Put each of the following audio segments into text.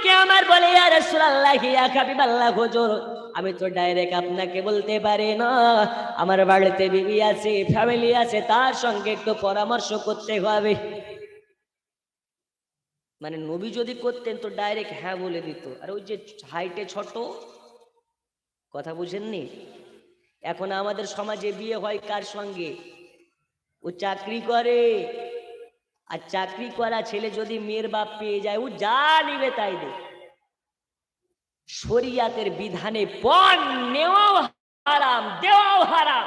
নবীকে আমার বলে রাসূলুল্লাহ, ইয়া হাবিবাল্লাহ, হুজুর, আমি তো ডাইরেক্ট আপনাকে বলতে পারি না। আমার বাড়িতে বিবি আছে ফ্যামিলি আছে, তার সঙ্গে একটু পরামর্শ করতে হবে। মানে নবী যদি করতেন তো ডাইরেক্ট হ্যাঁ বলে দিত। আর ওই যে হাইটে ছোট, কথা বুঝেননি? এখন আমাদের সমাজে বিয়ে হয় কার সঙ্গে? ও চাকরি করে আর চাকরি করা ছেলে যদি মেয়ের বাপ পেয়ে যায়, ও যা নিবে তাই দে। শরিয়াতের বিধানে পণ নেওয়াও হারাম, দেওয়াও হারাম।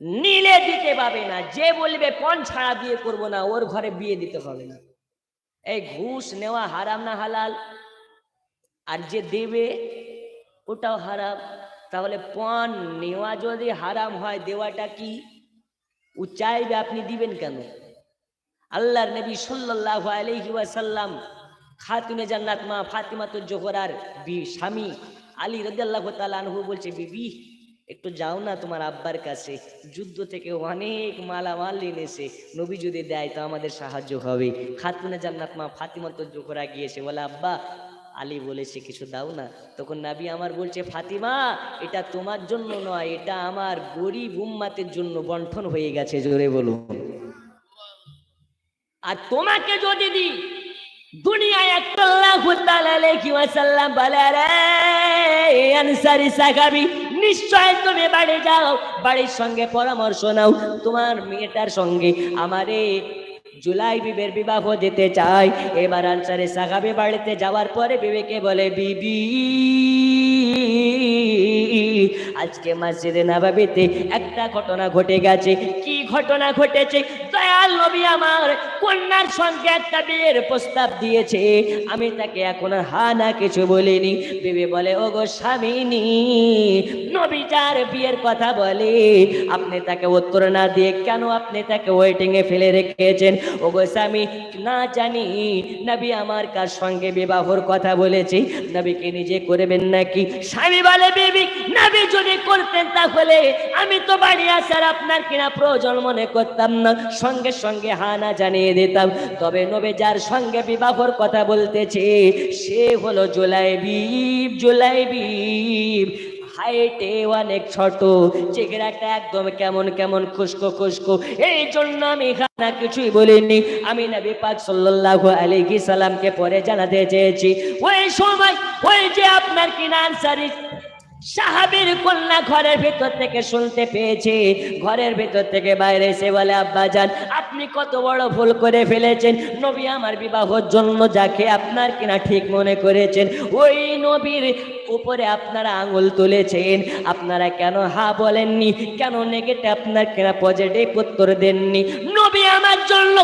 নিলে দিতে পাবে না, যে বলবে পণ ছাড়া বিয়ে করব না, ওর ঘরে বিয়ে দিতে হবে না। এই ঘুষ নেওয়া হারাম না হালাল? আর যে দেবে, ওটাও হারাম। তাহলে পণ নেওয়া যদি হারাম হয়, দেওয়াটা কি? ও চাইবে আপনি দিবেন কেন? আল্লাহর নবী সাল্লাল্লাহু আলাইহি ওয়াসাল্লাম খাতুনে জান্নাত মা ফাতিমা জোহরার বি স্বামী আলী রাদিয়াল্লাহু তাআলা আনহু বলছে, বিবি, একটু যাও না তোমার আব্বার কাছে। যুদ্ধ থেকে অনেক মালামাল এনেছে। নবী যদি দেয় তো আমাদের সাহায্য হবে। খাতুনে জান্নাত মা ফাতিমা তো জোহরা গিয়েছে। বলে, আব্বা, আলী বলেছে কিছু দাও না। তখন নাবি আমার বলছে, ফাতিমা, এটা তোমার জন্য নয়, এটা আমার গরিব উম্মাতের জন্য বন্টন হয়ে গেছে। জোরে বলুন। আর তোমাকে যদি দি দুনিয়ায় একটাল্লাহু তাআলা আলাইহি ওয়াসাল্লাম বলে রে আনসারী সাহাবী, নিশ্চয় তুমি বাড়ি যাও, বাড়ির সঙ্গে পরামর্শ নাও। তোমার মেয়েটার সঙ্গে আমারে জুলাই বিবের বিবাহ দিতে চাই। এবার আনসারে সাহাবি বাড়িতে যাওয়ার পরে বিবেকে বলে, বিবি আজকে মসজিদে নবাবিতে একটা ঘটনা ঘটে গেছে। কি ঘটনা ঘটেছে? দয়াল নবী আমার কন্যার সঙ্গে একটা বিয়ের প্রস্তাব দিয়েছে। আমি তাকে এখন হা না কিছু বলিনি। বিবি বলে ও গো স্বামিনী, নবী যার বিয়ের কথা বলে, আপনি তাকে উত্তর না দিয়ে কেন আপনি তাকে ওয়েটিং এ ফেলে রেখেছেন? ও গো স্বামী, না জানি। নবী আমার কার সঙ্গে বিবাহর কথা বলেছি? নবীকে নিজে করবেন নাকি? স্বামী বলে, বিবি নবী যদি করতেন তাহলে আমি তো বাড়ি আসার আপনার কিনা প্রয়োজন মনে করতাম না। সঙ্গে সঙ্গে হানা জানিয়ে দিতাম। তবে নবী যার সঙ্গে বিবাহর কথা বলতেছে, সে হলো জুলাই বিব জুলাই বিব হাইটে অনেক ছোট, চেহারাটা একদম কেমন কেমন খুশকো খুশকো। এই জন্য আমি খানা কিছুই বলিনি। আমি নবী পাক সাল্লাল্লাহু আলাইহি সাল্লামকে পরে জানাতে চেয়েছি। ওই সময়, ওই যে আপনার কিনা আনসারি সাহাবীর কন্যা ঘরের ভেতর থেকে শুনতে পেয়েছে। ঘরের ভেতর থেকে বাইরে এসে বলে, আব্বা যান আপনি কত বড় ভুল করে ফেলেছেন। নবী আমার বিবাহর জন্য যাকে আপনার কিনা ঠিক মনে করেছেন, ওই নবীর উপরে আপনারা আঙুল তুলেছেন। আপনারা কেন হা বলেননি? কেন নেগেটিভ আপনার কেনা পজিটিভ উত্তর দেননি? নবী আমার জন্য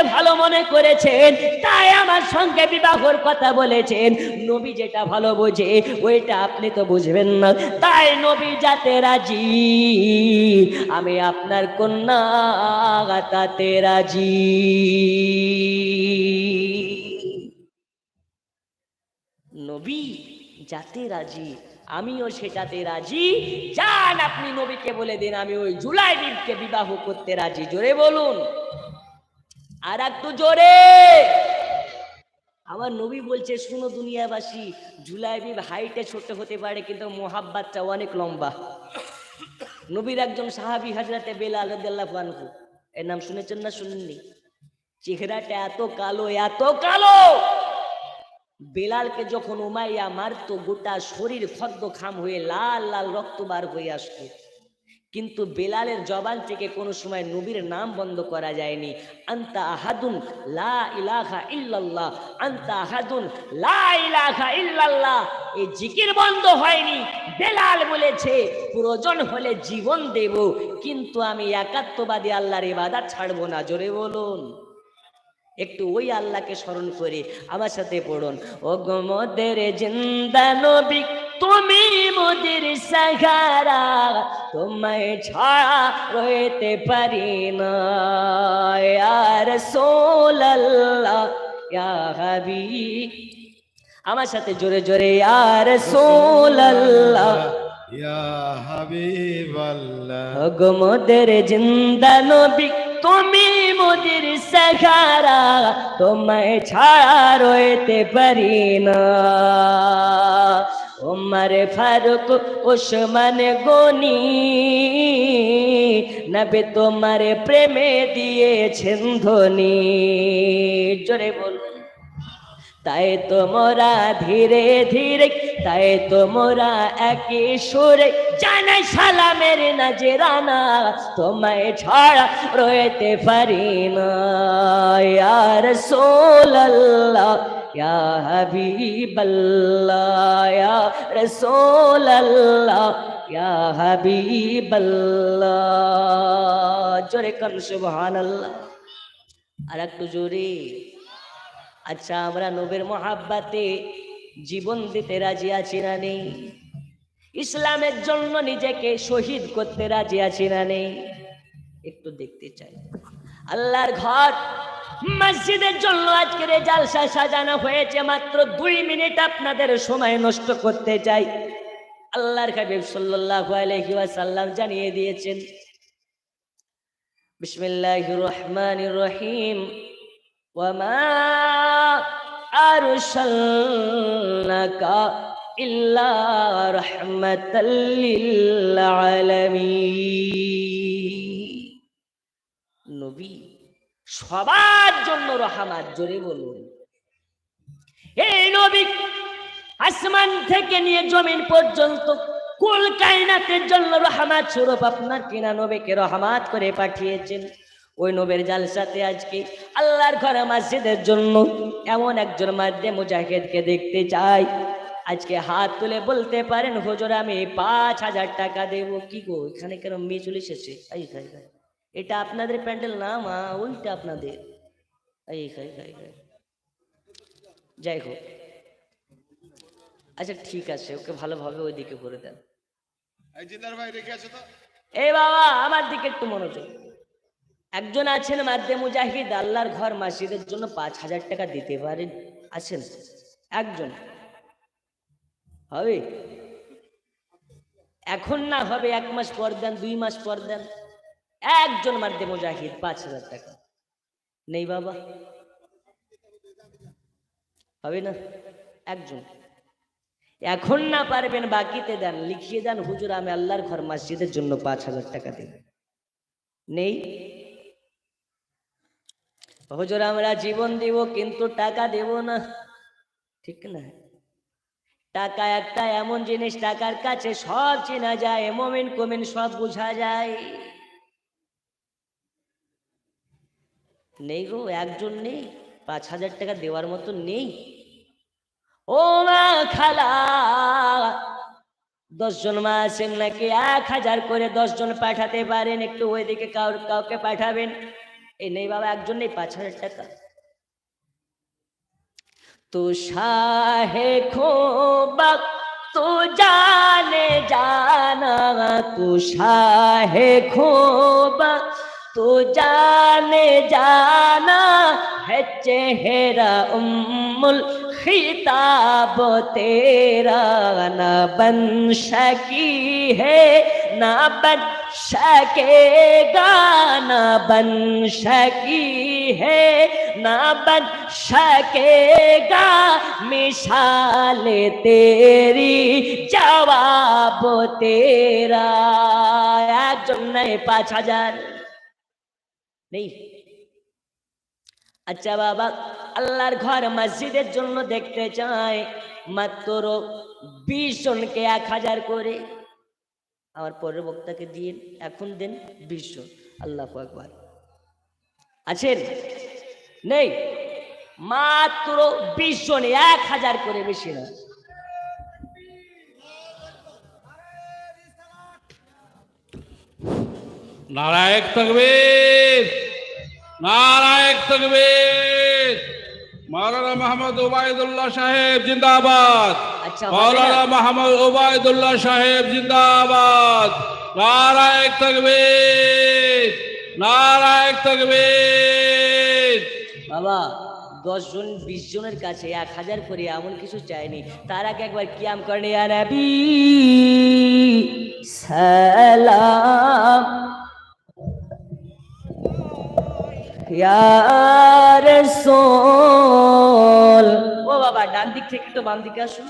জুলাই ভালো মনে করেছেন, তাই আমার সঙ্গে বিবাহর কথা বলেছেন। নবী যেটা ভালো বোঝে, ওইটা আপনি তো বুঝবেন না। তাই নবী যাতে রাজি, আমি আপনার কন্যা তাতে রাজি। নবী যাতে রাজি, আমিও সেটাতে রাজি। যান আপনি নবীকে বলে দিন, আমি ওই জুলাই বিবাহ করতে রাজি। জোরে বলুন। আর একটু জোরে। আমার নবী বলছে, শুনো দুনিয়াবাসী, জুলাই বিব হাইটে ছোট হতে পারে, কিন্তু মোহাব্বাতটা অনেক লম্বা। নবীর একজন সাহাবি হাজরাতে বেলাল আনহু, এর নাম শুনেছেন না শুনেননি? চেহারাটা এত কালো এত কালো! বেলালকে যখন উমাইয়া মারতো, গোটা শরীর খদ্দ খাম হয়ে লাল লাল রক্ত বার হয়ে আসতো। কিন্তু বেলালের জবান থেকে কোনো সময় নবীর নাম বন্ধ করা যায়নি। আন্তা আহাদুন লা ইলাহা ইল্লাল্লাহ, আন্তা আহাদুন লা ইলাহা ইল্লাল্লাহ। এই জিকির বন্ধ হয়নি। বেলাল বলেছে, প্রয়োজন হলে জীবন দেব, কিন্তু আমি একাত্মবাদী আল্লাহর ইবাদত ছাড়বো না। জোরে বলুন। একটু ওই আল্লাহকে স্মরণ করে আমার সাথে পড়ুন। ও গোমদের জিন্দা নবী তুমি মোদের সাহারা তোমায় ছাড়া রইতে পারি না সোল্লাহ আমার সাথে জোরে জোরে আর সোল্লাহ মোদের জিন্দা নবী তুমি মোদের সাহারা তোমায় ছাড়া রইতে পারি না। ওমর ফারুক ওসমান গনি, নবে তোমার প্রেমে দিয়েছেন ধনী। জোরে বলুন। তাই তোমরা ধীরে ধীরে, তাই তোমরা একে সুরে জানাই সালামের নাজরানা, তোমায় ছাড়া রয়েতে পারি না। সোল্লাহ ইয়া হাবিবাল্লাহ, ইয়া রাসূলুল্লাহ, ইয়া হাবিবাল্লাহ। জোরে কান সুবহানাল্লাহ। আর একটু জোরে। আচ্ছা আমরা নবীর মহাব্বাতে জীবন দিতে রাজি আছি না নেই? ইসলামের জন্য নিজেকে শহীদ করতে রাজি আছি না নেই? একটু দেখতে চাই। আল্লাহর ঘর মসজিদের জন্য আজকের জালসা সাজানো হয়েছে মাত্র দুই মিনিট আপনাদের সময় নষ্ট করতে চাই। আল্লাহর কাবিব সাল্লাল্লাহু জানিয়ে দিয়েছেন বিসমিল্লাহ রহমানির রহিম, ওয়া মা আরসালনাকা সবার জন্য রহমাত, জোরে বলুন। এই নবী আসমান থেকে নিয়ে জমিন পর্যন্ত কুল কায়নাতের জন্য রহমাত স্বরূপ আপনার কিনা নবীকে রহমাত করে পাঠিয়েছেন। ওই নবের জালসাতে আজকে আল্লাহর ঘরে মসজিদের জন্য এমন একজন মাধ্যে মুজাহিদকে দেখতে চাই। আজকে হাত তুলে বলতে পারেন, হুজুর, আমি পাঁচ হাজার টাকা দেবো। কি গো, এখানে কেন মেয়ে চলে এসেছে এটা আপনাদের প্যান্ডেল না মা ওইটা আপনাদের। এই খাই খাই খাই যাই হোক। আচ্ছা ঠিক আছে ওকে ভালোভাবে ওইদিকে করে দেন। এই বাবা আমার দিকে একটু মনোযোগ। একজন আছেন মাদ্দে মুজাহিদ আল্লাহর ঘর মাসিদের জন্য পাঁচ হাজার টাকা দিতে পারেন। আছেন? একজন। হবে? এখন না হবে এক মাস পর দেন দুই মাস পর দেন। একজন মাদ্দে মুজাহিদ পাঁচ হাজার টাকা। নেই বাবা। হবে না? একজন। এখন না পারবেন বাকিতে দেন। লিখিয়ে দেন, হুজুর, আমি আল্লাহর ঘর মসজিদের জন্য পাঁচ হাজার টাকা দেব। নেই? হুজুর, আমরা জীবন দিব, কিন্তু টাকা দেব না। ঠিক না? টাকা একটা এমন জিনিস, টাকার কাছে সব চেনা যায়, মোমেন কোমেন সব বোঝা যায়। নেই গো, একজন নেই, পাঁচ হাজার টাকা দেওয়ার মতো নেই। ও মা খালা, দশজন মা আছেন নাকি? এক হাজার করে দশজন পাঠাতে পারেন, একটু ওইদিকে কাউর, কাউকে পাঠাবেন। এই নেই বাবা, একজন নেই, পাঁচ হাজার টাকা। তো শাহে খোবা তো জানে জানা, তো শাহে تو جانے جانا ہے چہرہ ام الخطاب تیرا نہ بن شکی ہے نہ بن شکے گا نہ بن شکی ہے نہ بن شکے گا مثال تیری جواب تیرا একজন নেই পাঁচ হাজার নেই। আচ্ছা বাবা, আল্লাহর ঘর মসজিদের জন্য দেখতে চাই। মাত্র বিশ জনকে এক হাজার করে। আমার পরের বক্তাকে দিয়ে এখন দেন বিশ জন। আল্লাহ একবার আছেন? নেই। মাত্র বিশ জন, এক হাজার করে বেশি না। নারায়ক তকবীর নারায়ক তকবীর। মাওলানা মোহাম্মদ ওবায়দুল্লাহ সাহেব জিন্দাবাদ। আচ্ছা, মাওলানা মোহাম্মদ ওবায়দুল্লাহ সাহেব জিন্দাবাদ। নারায়ক তকবীর নারায়ক তকবীর। বাবা দশ জন বিশ জনের কাছে এক হাজার করে এমন কিছু চাইনি তার আগে একবার কিয়াম করেন সালাম। ও বাবা ডান দিক থেকে তো বাম দিকে আসুন।